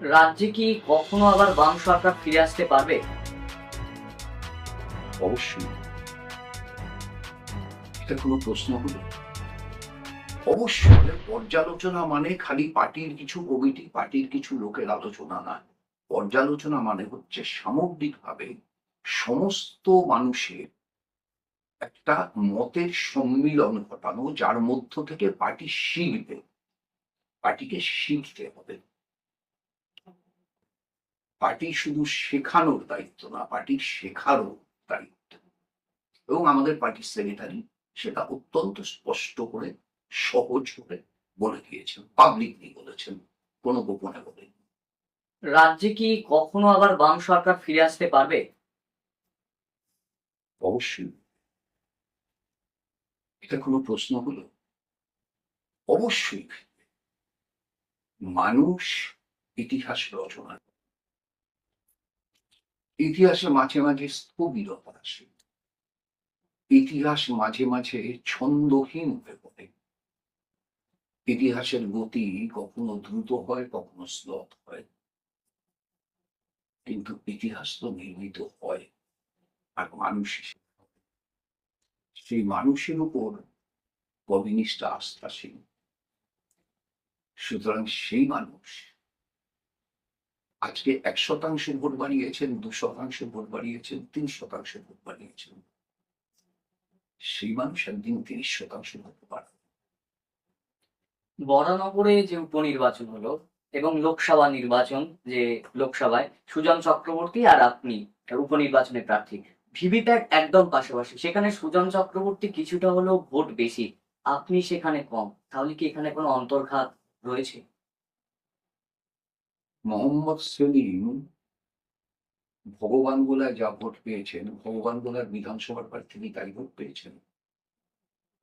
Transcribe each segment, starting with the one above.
রাজ্যে কি কখনো আবার বাম সরকার ফিরে আসতে পারবে? অবশ্যই। এটা কোনো প্রশ্ন হলো অবশ্যই পর্যালোচনা মানে খালি পার্টির কিছু কমিটি, পার্টির কিছু লোকের আলোচনা না। পর্যালোচনা মানে হচ্ছে সামগ্রিকভাবে সমস্ত মানুষের একটা মতের সম্মিলন ঘটানো, যার মধ্য থেকে পার্টি শিখবে। পার্টিকে শিখতে হবে। পার্টি শুধু শেখানোর দায়িত্ব না পার্টির শেখারও দায়িত্ব। এবং আমাদের পার্টির সেক্রেটারি সেটা অত্যন্ত স্পষ্ট করে সহজ করে বলে দিয়েছেন পাবলিকলি বলেছেন কোনো গোপনে বলে রাজ্যে কি কখনো আবার বাম সরকার ফিরে আসতে পারবে? অবশ্যই। এটা কোনো প্রশ্ন হলো? অবশ্যই মানুষ ইতিহাস রচনা। ইতিহাসে মাঝে মাঝে স্থবিরতা আসে। ইতিহাস মাঝে মাঝে ছন্দহীন হয়ে পড়ে। ইতিহাসের গতি কখনো দ্রুত হয়, কখনো স্লথ হয়। কিন্তু ইতিহাস তো নির্মিত হয় আর মানুষ। সেই মানুষের উপর কমিউনিস্ট আস্থাশীল সুতরাং সেই মানুষ আজকে এক শতাংশ ভোট বাড়িয়েছেন, দু শতাংশ ভোট বাড়িয়েছেন, তিন শতাংশ ভোট বাড়িয়েছেন। সেই মানুষ একদিন তিরিশ শতাংশ ভোট বাড়াবে বরানগরে যে উপনির্বাচন হলো এবং লোকসভা নির্বাচন যে লোকসভায়, সুজন চক্রবর্তী আর আপনি উপনির্বাচনে প্রার্থী, ভিভিপ্যাট একদম পাশাপাশি। সেখানে সুজন চক্রবর্তী কিছুটা হলেও ভোট বেশি, আপনি সেখানে কম। তাহলে কি এখানে কোনো অন্তর্ঘাত রয়েছে? মোহাম্মদ সেলিম ভগবান গোলায় যা ভোট পেয়েছেন, ভগবান গোলার বিধানসভার প্রার্থী তাই ভোট পেয়েছেন?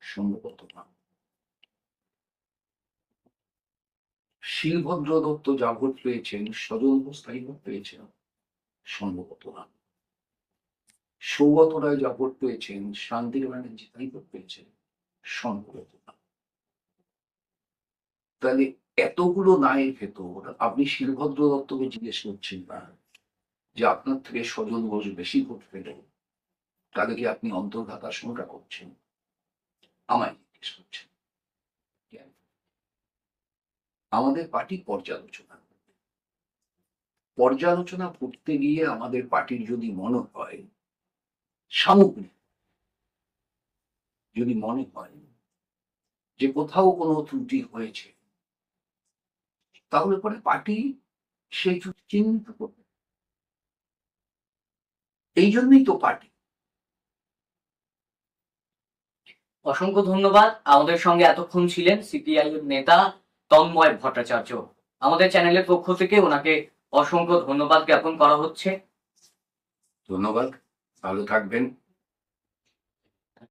সম্ভবত না। শিলভদ্র দত্ত যা ভোট পেয়েছেন, সজল তাই ভোট পেয়েছেন? সম্ভবত না। সৌগত রায় যা ভোট পেয়েছেন, শান্তির ব্যানার্জি তাই ভোট পেয়েছেন? সম্ভবত না। তাহলে এতগুলো নায়ের ভেতর আপনি শিলভদ্র দত্তকে জিজ্ঞেস করছেন না যে আপনার থেকে সজল ঘোষ বেশি ভোট পেল? তাহলে কি আপনি অন্তর্ঘাত আশঙ্কা করছেন? আমায় জিজ্ঞেস করছেন। আমাদের পার্টি পর্যালোচনা। পর্যালোচনা করতে গিয়ে আমাদের পার্টির যদি মনে হয়, সামগ্রিক যদি মনে হয় যে কোথাও কোনো ত্রুটি হয়েছে তাহলে পরে পার্টি সেই চিহ্নিত করবে। এই জন্যই তো পার্টি। অসংখ্য ধন্যবাদ। আমাদের সঙ্গে এতক্ষণ ছিলেন সিপিআই এর নেতা তন্ময় ভট্টাচার্য। আমাদের চ্যানেলের পক্ষ থেকে ওনাকে অসংখ্য ধন্যবাদ জ্ঞাপন করা হচ্ছে। ধন্যবাদ। ভালো থাকবেন।